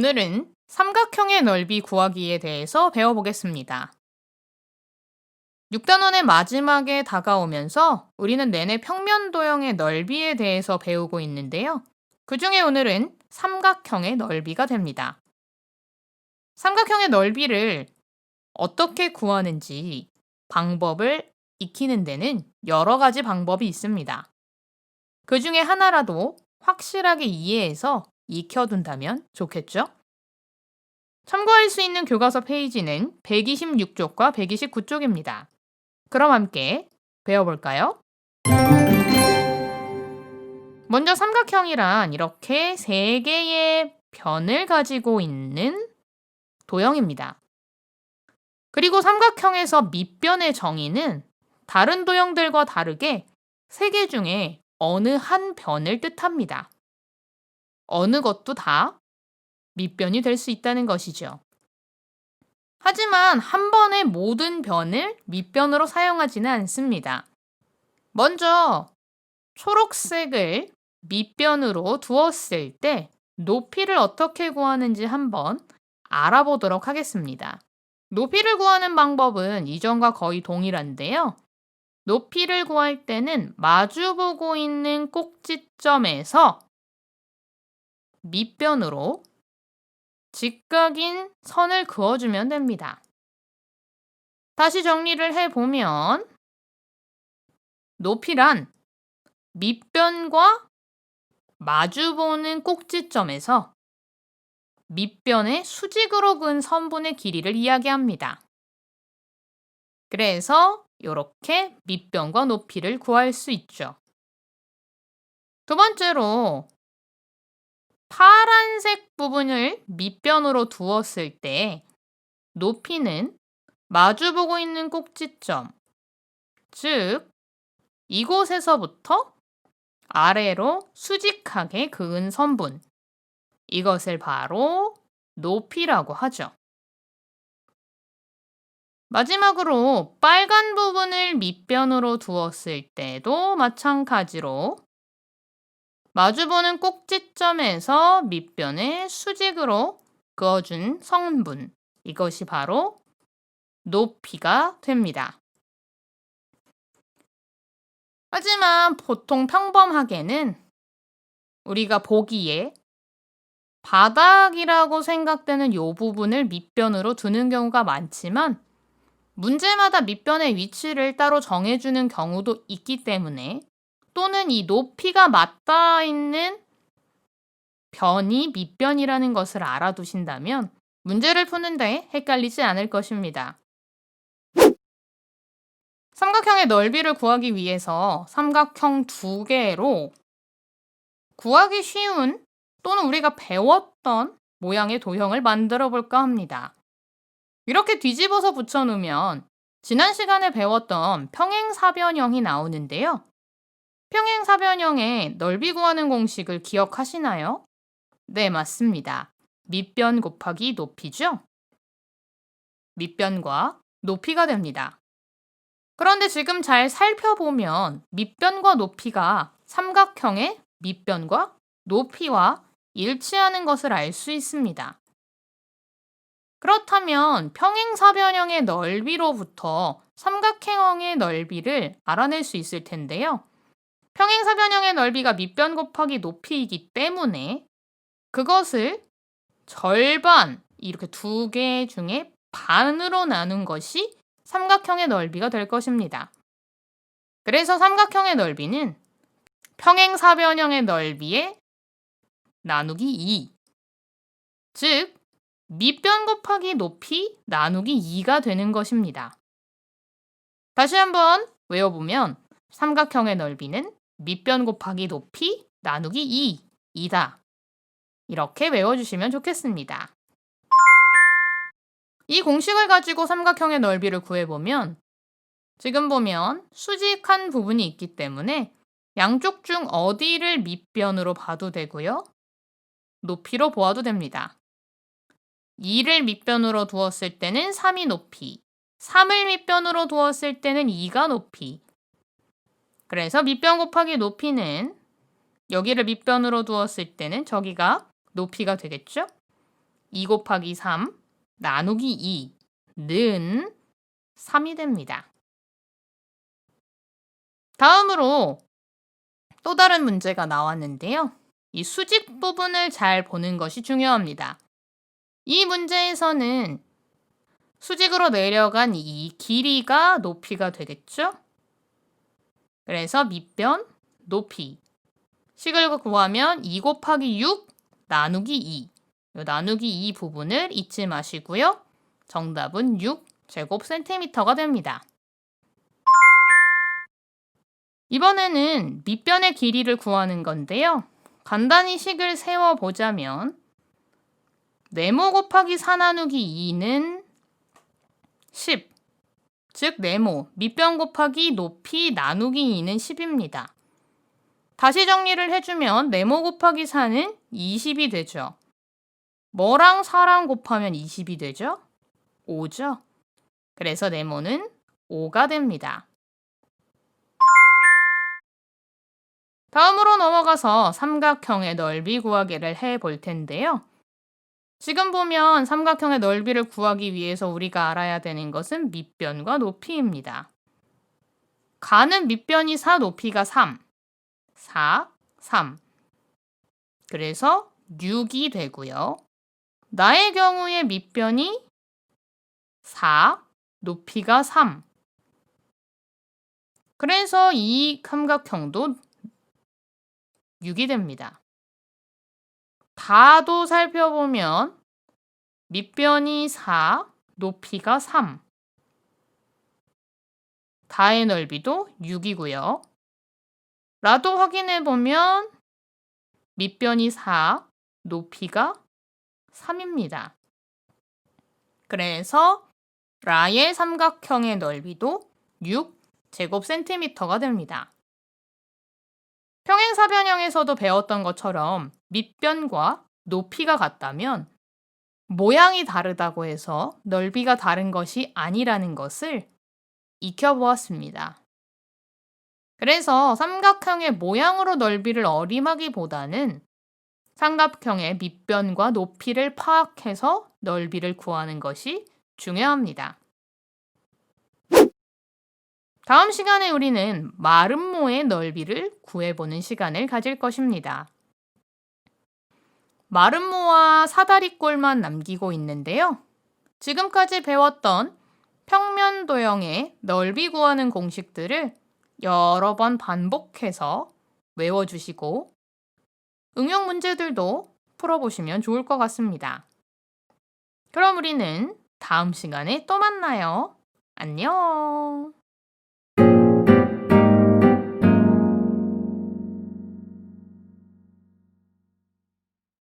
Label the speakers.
Speaker 1: 오늘은 삼각형의 넓이 구하기에 대해서 배워보겠습니다. 6단원의 마지막에 다가오면서 우리는 내내 평면 도형의 넓이에 대해서 배우고 있는데요. 그 중에 오늘은 삼각형의 넓이가 됩니다. 삼각형의 넓이를 어떻게 구하는지 방법을 익히는 데는 여러 가지 방법이 있습니다. 그 중에 하나라도 확실하게 이해해서 익혀둔다면 좋겠죠? 참고할 수 있는 교과서 페이지는 126쪽과 129쪽입니다. 그럼 함께 배워볼까요? 먼저 삼각형이란 이렇게 세 개의 변을 가지고 있는 도형입니다. 그리고 삼각형에서 밑변의 정의는 다른 도형들과 다르게 세 개 중에 어느 한 변을 뜻합니다. 어느 것도 다 밑변이 될 수 있다는 것이죠. 하지만 한 번에 모든 변을 밑변으로 사용하지는 않습니다. 먼저 초록색을 밑변으로 두었을 때 높이를 어떻게 구하는지 한번 알아보도록 하겠습니다. 높이를 구하는 방법은 이전과 거의 동일한데요. 높이를 구할 때는 마주보고 있는 꼭지점에서 밑변으로 직각인 선을 그어주면 됩니다. 다시 정리를 해보면 높이란 밑변과 마주보는 꼭지점에서 밑변의 수직으로 그은 선분의 길이를 이야기합니다. 그래서 이렇게 밑변과 높이를 구할 수 있죠. 두 번째로 파란색 부분을 밑변으로 두었을 때 높이는 마주보고 있는 꼭지점, 즉 이곳에서부터 아래로 수직하게 그은 선분, 이것을 바로 높이라고 하죠. 마지막으로 빨간 부분을 밑변으로 두었을 때도 마찬가지로 마주보는 꼭지점에서 밑변을 수직으로 그어준 성분 이것이 바로 높이가 됩니다. 하지만 보통 평범하게는 우리가 보기에 바닥이라고 생각되는 이 부분을 밑변으로 두는 경우가 많지만 문제마다 밑변의 위치를 따로 정해주는 경우도 있기 때문에 또는 이 높이가 맞닿아 있는 변이 밑변이라는 것을 알아두신다면 문제를 푸는데 헷갈리지 않을 것입니다. 삼각형의 넓이를 구하기 위해서 삼각형 두 개로 구하기 쉬운 또는 우리가 배웠던 모양의 도형을 만들어 볼까 합니다. 이렇게 뒤집어서 붙여놓으면 지난 시간에 배웠던 평행사변형이 나오는데요. 평행사변형의 넓이 구하는 공식을 기억하시나요? 네, 맞습니다. 밑변 곱하기 높이죠? 밑변과 높이가 됩니다. 그런데 지금 잘 살펴보면 밑변과 높이가 삼각형의 밑변과 높이와 일치하는 것을 알 수 있습니다. 그렇다면 평행사변형의 넓이로부터 삼각형의 넓이를 알아낼 수 있을 텐데요. 평행사변형의 넓이가 밑변 곱하기 높이이기 때문에 그것을 절반 이렇게 두 개 중에 반으로 나눈 것이 삼각형의 넓이가 될 것입니다. 그래서 삼각형의 넓이는 평행사변형의 넓이의 나누기 2. 즉, 밑변 곱하기 높이 나누기 2가 되는 것입니다. 다시 한번 외워보면 삼각형의 넓이는 밑변 곱하기 높이 나누기 2, 이다. 이렇게 외워주시면 좋겠습니다. 이 공식을 가지고 삼각형의 넓이를 구해보면 지금 보면 수직한 부분이 있기 때문에 양쪽 중 어디를 밑변으로 봐도 되고요. 높이로 보아도 됩니다. 2를 밑변으로 두었을 때는 3이 높이, 3을 밑변으로 두었을 때는 2가 높이. 그래서 밑변 곱하기 높이는 여기를 밑변으로 두었을 때는 저기가 높이가 되겠죠? 2 곱하기 3 나누기 2는 3이 됩니다. 다음으로 또 다른 문제가 나왔는데요. 이 수직 부분을 잘 보는 것이 중요합니다. 이 문제에서는 수직으로 내려간 이 길이가 높이가 되겠죠? 그래서 밑변, 높이. 식을 구하면 2 곱하기 6 나누기 2. 요 나누기 2 부분을 잊지 마시고요. 정답은 6 제곱 센티미터가 됩니다. 이번에는 밑변의 길이를 구하는 건데요. 간단히 식을 세워보자면 네모 곱하기 4 나누기 2는 10. 즉 네모, 밑변 곱하기 높이 나누기 2는 10입니다. 다시 정리를 해주면 네모 곱하기 4는 20이 되죠. 뭐랑 4랑 곱하면 20이 되죠? 5죠. 그래서 네모는 5가 됩니다. 다음으로 넘어가서 삼각형의 넓이 구하기를 해 볼 텐데요. 지금 보면 삼각형의 넓이를 구하기 위해서 우리가 알아야 되는 것은 밑변과 높이입니다. 가는 밑변이 4, 높이가 3. 4, 3. 그래서 6이 되고요. 나의 경우에 밑변이 4, 높이가 3. 그래서 이 삼각형도 6이 됩니다. 다도 살펴보면 밑변이 4, 높이가 3. 다의 넓이도 6이고요. 라도 확인해 보면 밑변이 4, 높이가 3입니다. 그래서 라의 삼각형의 넓이도 6 제곱 센티미터가 됩니다. 평행사변형에서도 배웠던 것처럼 밑변과 높이가 같다면 모양이 다르다고 해서 넓이가 다른 것이 아니라는 것을 익혀보았습니다. 그래서 삼각형의 모양으로 넓이를 어림하기보다는 삼각형의 밑변과 높이를 파악해서 넓이를 구하는 것이 중요합니다. 다음 시간에 우리는 마름모의 넓이를 구해보는 시간을 가질 것입니다. 마름모와 사다리꼴만 남기고 있는데요. 지금까지 배웠던 평면 도형의 넓이 구하는 공식들을 여러 번 반복해서 외워주시고 응용 문제들도 풀어보시면 좋을 것 같습니다. 그럼 우리는 다음 시간에 또 만나요. 안녕!